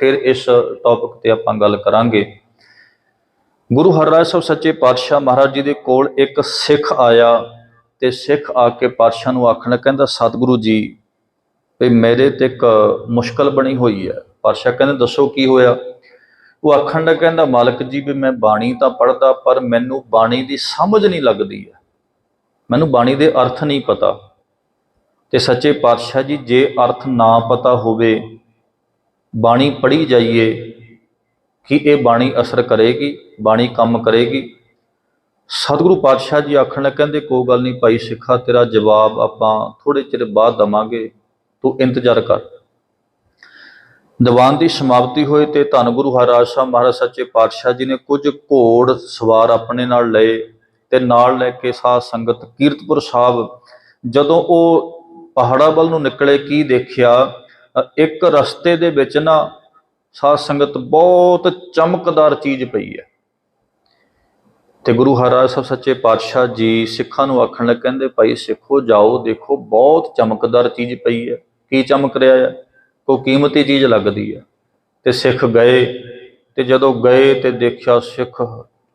ਫਿਰ ਇਸ ਟੌਪਿਕ ਤੇ ਆਪਾਂ ਗੱਲ ਕਰਾਂਗੇ। ਗੁਰੂ ਹਰਿਰਾਜ ਸਾਹਿਬ ਸੱਚੇ ਪਾਤਸ਼ਾਹ ਮਹਾਰਾਜ ਜੀ ਦੇ ਕੋਲ ਇੱਕ ਸਿੱਖ ਆਇਆ ਤੇ ਸਿੱਖ ਆ ਕੇ ਪਾਤਸ਼ਾਹ ਨੂੰ ਆਖਣ ਕਹਿੰਦਾ, ਸਤਿਗੁਰੂ ਜੀ, ਵੀ ਮੇਰੇ ਤੇ ਇੱਕ ਮੁਸ਼ਕਲ ਬਣੀ ਹੋਈ ਹੈ। ਪਾਤਸ਼ਾਹ ਕਹਿੰਦੇ, ਦੱਸੋ ਕੀ ਹੋਇਆ? ਉਹ ਆਖਣ ਦਾ ਕਹਿੰਦਾ, ਮਾਲਕ ਜੀ, ਵੀ ਮੈਂ ਬਾਣੀ ਤਾਂ ਪੜ੍ਹਦਾ, ਪਰ ਮੈਨੂੰ ਬਾਣੀ ਦੀ ਸਮਝ ਨਹੀਂ ਲੱਗਦੀ ਹੈ। ਮੈਨੂੰ ਬਾਣੀ ਦੇ ਅਰਥ ਨਹੀਂ ਪਤਾ। ਤੇ ਸੱਚੇ ਪਾਤਸ਼ਾਹ ਜੀ, ਜੇ ਅਰਥ ਨਾ ਪਤਾ ਹੋਵੇ ਬਾਣੀ ਪੜ੍ਹੀ ਜਾਈਏ ਕਿ ਇਹ ਬਾਣੀ ਅਸਰ ਕਰੇਗੀ, ਬਾਣੀ ਕੰਮ ਕਰੇਗੀ। ਸਤਿਗੁਰੂ ਪਾਤਸ਼ਾਹ ਜੀ ਆਖਣ ਲੱਗੇ ਕਹਿੰਦੇ, ਕੋਈ ਗੱਲ ਨਹੀਂ ਭਾਈ ਸਿੱਖਾ, ਤੇਰਾ ਜਵਾਬ ਆਪਾਂ ਥੋੜੇ ਚਿਰ ਬਾਅਦ ਦਵਾਂਗੇ, ਤੂੰ ਇੰਤਜ਼ਾਰ ਕਰ। ਦੀਵਾਨ ਦੀ ਸਮਾਪਤੀ ਹੋਈ ਤੇ ਧੰਨ ਗੁਰੂ ਹਰਿਰਾਜ ਸਾਹਿਬ ਮਹਾਰਾਜ ਸੱਚੇ ਪਾਤਸ਼ਾਹ ਜੀ ਨੇ ਕੁਝ ਘੋੜ ਸਵਾਰ ਆਪਣੇ ਨਾਲ ਲਏ ਤੇ ਨਾਲ ਲੈ ਕੇ ਸਾਧ ਸੰਗਤ ਕੀਰਤਪੁਰ ਸਾਹਿਬ, ਜਦੋਂ ਉਹ ਪਹਾੜਾ ਵੱਲ ਨੂੰ ਨਿਕਲੇ, ਕੀ ਦੇਖਿਆ? ਇੱਕ ਰਸਤੇ ਦੇ ਵਿੱਚ ਨਾ ਸਾਧ ਸੰਗਤ ਬਹੁਤ ਚਮਕਦਾਰ ਚੀਜ਼ ਪਈ ਹੈ। ਤੇ ਗੁਰੂ ਹਰਿਰਾਜ ਸਾਹਿਬ ਸੱਚੇ ਪਾਤਸ਼ਾਹ ਜੀ ਸਿੱਖਾਂ ਨੂੰ ਆਖਣ ਲੱਗੇ ਕਹਿੰਦੇ, ਭਾਈ ਸਿੱਖੋ, ਜਾਓ, ਦੇਖੋ, ਬਹੁਤ ਚਮਕਦਾਰ ਚੀਜ਼ ਪਈ ਹੈ। ਕੀ ਚਮਕ ਰਿਹਾ ਹੈ? ਕੋਈ ਕੀਮਤੀ ਚੀਜ਼ ਲੱਗਦੀ ਹੈ। ਤੇ ਸਿੱਖ ਗਏ ਤੇ ਜਦੋਂ ਗਏ ਤੇ ਦੇਖਿਆ ਸਿੱਖ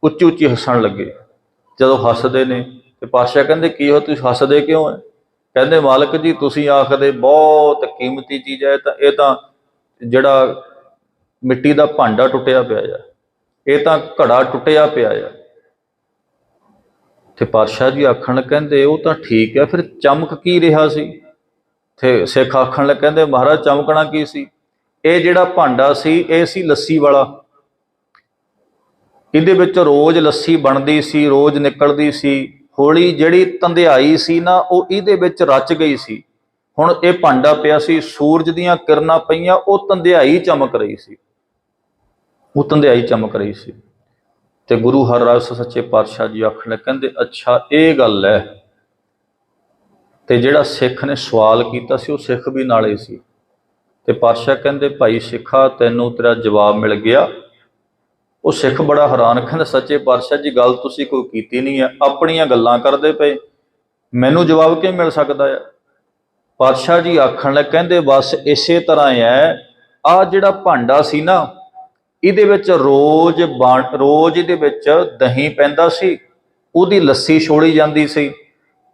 ਉੱਚੀ ਉੱਚੀ ਹੱਸਣ ਲੱਗੇ। ਜਦੋਂ ਹੱਸਦੇ ਨੇ ਤੇ ਪਾਤਸ਼ਾਹ ਕਹਿੰਦੇ, ਕੀ ਹੋ, ਤੁਸੀਂ ਹੱਸਦੇ ਕਿਉਂ ਹੈ? ਕਹਿੰਦੇ, ਮਾਲਕ ਜੀ, ਤੁਸੀਂ ਆਖਦੇ, ਬਹੁਤ ਕੀਮਤੀ ਚੀਜ਼ ਹੈ, ਤਾਂ ਇਹ ਤਾਂ ਜਿਹੜਾ ਮਿੱਟੀ ਦਾ ਭਾਂਡਾ ਟੁੱਟਿਆ ਪਿਆ ਆ। ਇਹ ਤਾਂ ਘੜਾ ਟੁੱਟਿਆ ਪਿਆ ਆ। ਤੇ ਪਾਤਸ਼ਾਹ ਜੀ ਆਖਣ ਕਹਿੰਦੇ, ਉਹ ਤਾਂ ਠੀਕ ਹੈ ਫਿਰ ਚਮਕ ਕੀ ਰਿਹਾ ਸੀ? ਤੇ ਸਿੱਖ ਆਖਣ ਲੱਗੇ ਕਹਿੰਦੇ, ਮਹਾਰਾਜ, ਚਮਕਣਾ ਕੀ ਸੀ? ਇਹ ਜਿਹੜਾ ਭਾਂਡਾ ਸੀ, ਇਹ ਸੀ ਲੱਸੀ ਵਾਲਾ। ਇਹਦੇ ਵਿੱਚ ਰੋਜ਼ ਲੱਸੀ ਬਣਦੀ ਸੀ, ਰੋਜ਼ ਨਿਕਲਦੀ ਸੀ। ਹੋਲੀ ਜਿਹੜੀ ਤੰਧਿਆਈ ਸੀ ਨਾ, ਉਹ ਇਹਦੇ ਵਿੱਚ ਰਚ ਗਈ ਸੀ। ਹੁਣ ਇਹ ਭਾਂਡਾ ਪਿਆ ਸੀ, ਸੂਰਜ ਦੀਆਂ ਕਿਰਨਾਂ ਪਈਆਂ, ਉਹ ਤੰਧਿਆਈ ਚਮਕ ਰਹੀ ਸੀ। ਉਹ ਤੰਧਿਆਈ ਚਮਕ ਰਹੀ ਸੀ। ਤੇ ਗੁਰੂ ਹਰਰਾਜ ਸੱਚੇ ਪਾਤਸ਼ਾਹ ਜੀ ਆਖਣ ਲੱਗੇ ਕਹਿੰਦੇ, ਅੱਛਾ, ਇਹ ਗੱਲ ਹੈ। ਤੇ ਜਿਹੜਾ ਸਿੱਖ ਨੇ ਸਵਾਲ ਕੀਤਾ ਸੀ, ਉਹ ਸਿੱਖ ਵੀ ਨਾਲੇ ਸੀ। ਤੇ ਪਾਤਸ਼ਾਹ ਕਹਿੰਦੇ, ਭਾਈ ਸਿੱਖਾ, ਤੈਨੂੰ ਤੇਰਾ ਜਵਾਬ ਮਿਲ ਗਿਆ। ਉਹ ਸਿੱਖ ਬੜਾ ਹੈਰਾਨ ਕਹਿੰਦਾ, ਸੱਚੇ ਪਾਤਸ਼ਾਹ ਜੀ, ਗੱਲ ਤੁਸੀਂ ਕੋਈ ਕੀਤੀ ਨਹੀਂ ਹੈ ਆਪਣੀਆਂ ਗੱਲਾਂ ਕਰਦੇ ਪਏ। ਮੈਨੂੰ ਜਵਾਬ ਕਿਵੇਂ ਮਿਲ ਸਕਦਾ ਹੈ ਪਾਤਸ਼ਾਹ ਜੀ ਆਖਣ ਲੱਗ, ਕਹਿੰਦੇ, ਬਸ ਇਸੇ ਤਰ੍ਹਾਂ ਹੈ ਆ ਜਿਹੜਾ ਭਾਂਡਾ ਸੀ ਨਾ, ਇਹਦੇ ਵਿੱਚ ਰੋਜ਼ ਬਣ- ਰੋਜ਼ ਇਹਦੇ ਵਿੱਚ ਦਹੀਂ ਪੈਂਦਾ ਸੀ, ਉਹਦੀ ਲੱਸੀ ਛੋੜੀ ਜਾਂਦੀ ਸੀ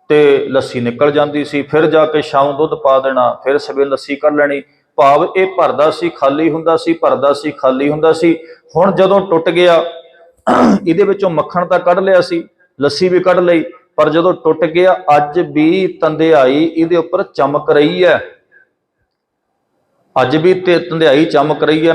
ਤੇ ਲੱਸੀ ਨਿਕਲ ਜਾਂਦੀ ਸੀ। ਫਿਰ ਜਾ ਕੇ ਸ਼ਾਮ ਦੁੱਧ ਪਾ ਦੇਣਾ, ਫਿਰ ਸਵੇਰ ਲੱਸੀ ਕਰ ਲੈਣੀ। ਭਾਵ ਇਹ ਭਰਦਾ ਸੀ, ਖਾਲੀ ਹੁੰਦਾ ਸੀ, ਭਰਦਾ ਸੀ, ਖਾਲੀ ਹੁੰਦਾ ਸੀ। ਹੁਣ ਜਦੋਂ ਟੁੱਟ ਗਿਆ, ਇਹਦੇ ਵਿੱਚੋਂ ਮੱਖਣ ਤਾਂ ਕੱਢ ਲਿਆ ਸੀ, ਲੱਸੀ ਵੀ ਕੱਢ ਲਈ, ਪਰ ਜਦੋਂ ਟੁੱਟ ਗਿਆ, ਅੱਜ ਵੀ ਤੰਦਿਆਈ ਇਹਦੇ ਉੱਪਰ ਚਮਕ ਰਹੀ ਹੈ। ਅੱਜ ਵੀ ਤੇ ਤੰਦਿਆਈ ਚਮਕ ਰਹੀ ਹੈ।